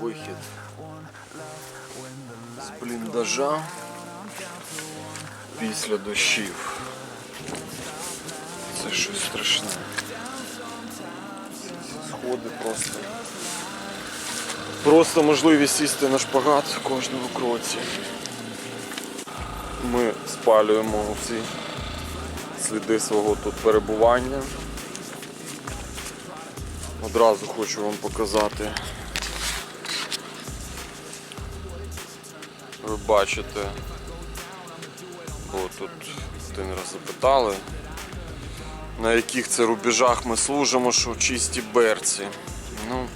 Вихід з бліндажа після дощів. Це щось страшне. Сходи просто. Просто можливість сісти на шпагат в кожному кроці. Ми спалюємо ці сліди свого тут перебування. Одразу хочу вам показати. Ви бачите, бо тут один раз запитали, на яких це рубежах ми служимо, що чисті берці. Ну,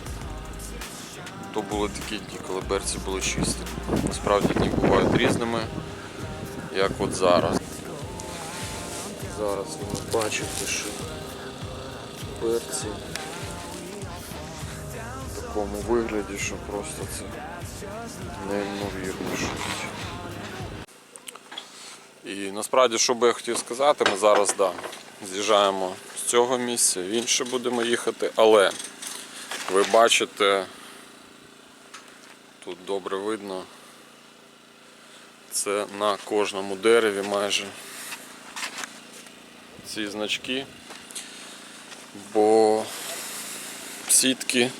то були такі дні, коли берці були чисті. Насправді дні бувають різними, як от зараз. Зараз ви бачите, що берці в такому вигляді, що просто це неймовірно щось. І насправді, що би я хотів сказати, ми зараз да, з'їжджаємо з цього місця, в інше будемо їхати, але ви бачите, тут добре видно, це на кожному дереві майже ці значки, бо сітки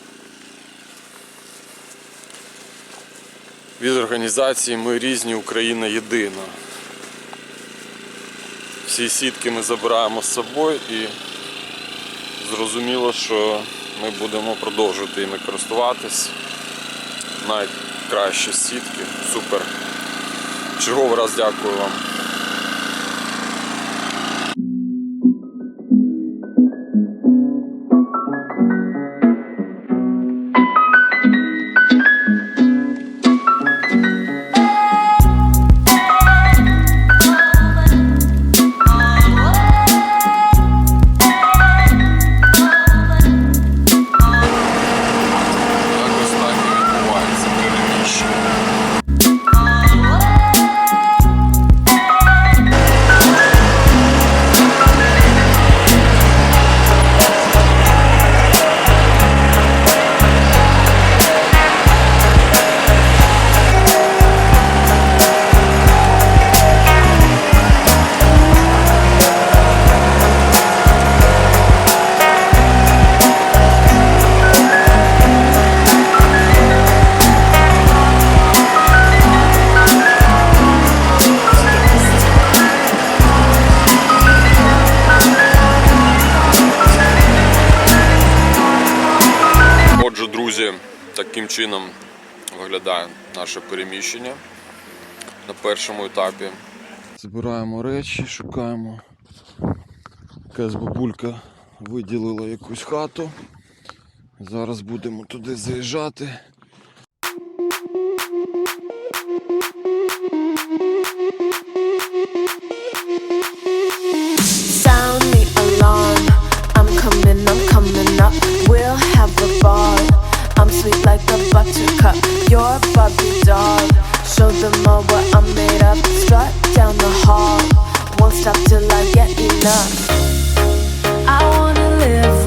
від організації Ми різні, Україна єдина. Всі сітки ми забираємо з собою і зрозуміло, що ми будемо продовжувати ними користуватись. Найкращі сітки. Супер. Черговий раз дякую вам. Чином виглядає наше переміщення на першому етапі. Збираємо речі, шукаємо. Якась бабулька виділила якусь хату. Зараз будемо туди заїжджати. Show them all what I'm made of. Strut down the hall. Won't stop till I get enough. I wanna live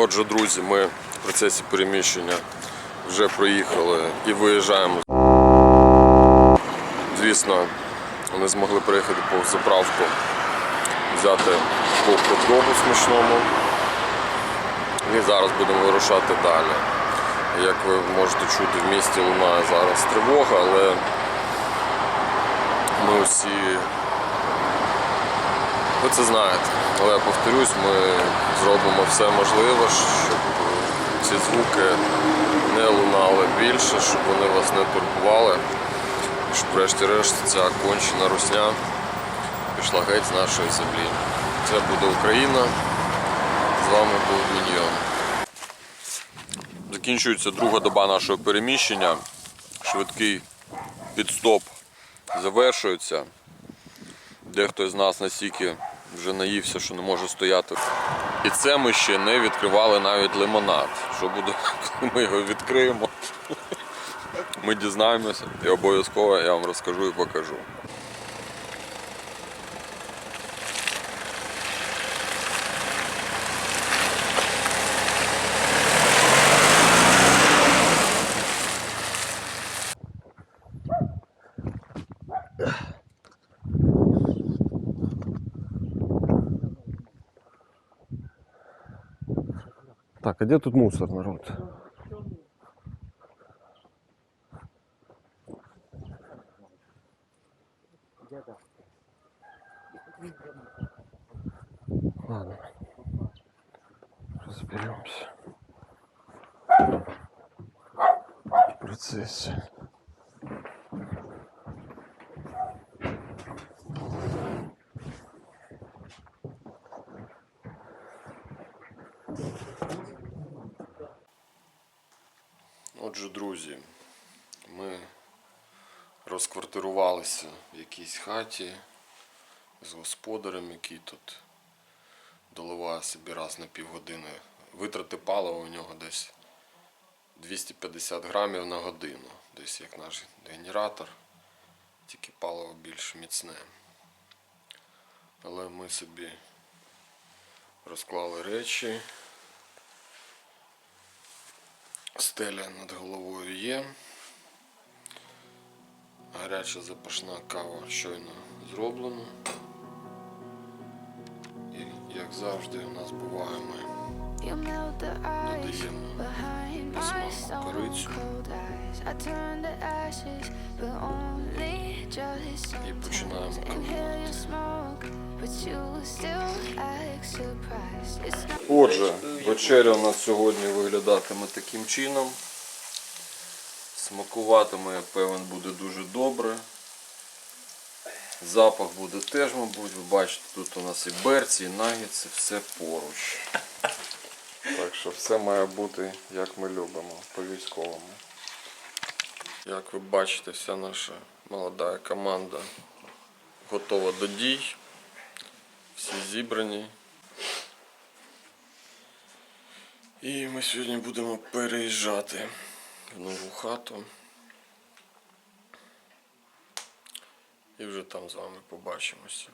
Отже, друзі, ми в процесі переміщення вже проїхали і виїжджаємо. Звісно, не змогли приїхати по заправку, взяти по хот-догу смачному. І зараз будемо вирушати далі. Як ви можете чути, в місті лунає зараз тривога, але ми всі ви це знаєте. Але я повторюсь, ми зробимо все можливе, щоб ці звуки не лунали більше, щоб вони вас не турбували. Щоб врешті-решт ця кончена русня пішла геть з нашої землі. Це буде Україна. З вами був Міньйон. Закінчується друга доба нашого переміщення. Швидкий підстоп завершується. Дехто з нас настільки вже наївся, що не може стояти. І це ми ще не відкривали навіть лимонад. Що буде, коли ми його відкриємо? Ми дізнаємося і обов'язково я вам розкажу і покажу. Так, а где тут мусор, народ? Ладно. Разберемся. В процессе. Отже, друзі, ми розквартирувалися в якійсь хаті з господарем, який тут доливає собі раз на півгодини. Витрати палива у нього десь 250 грамів на годину. Десь як наш генератор, тільки паливо більш міцне. Але ми собі розклали речі. Стеля над головою є. Гаряча запашна кава щойно зроблена. І як завжди у нас буває, ми Додаємо смаку корицю і починаємо Отже, вечеря у нас сьогодні виглядатиме таким чином. Смакуватиме, я певен, буде дуже добре. Запах буде теж, мабуть, ви бачите, тут у нас і берці, і нагідці, все поруч. Так що все має бути, як ми любимо, по-військовому. Як ви бачите, вся наша молода команда готова до дій. Всі зібрані. І ми сьогодні будемо переїжджати в нову хату. І вже там з вами побачимося.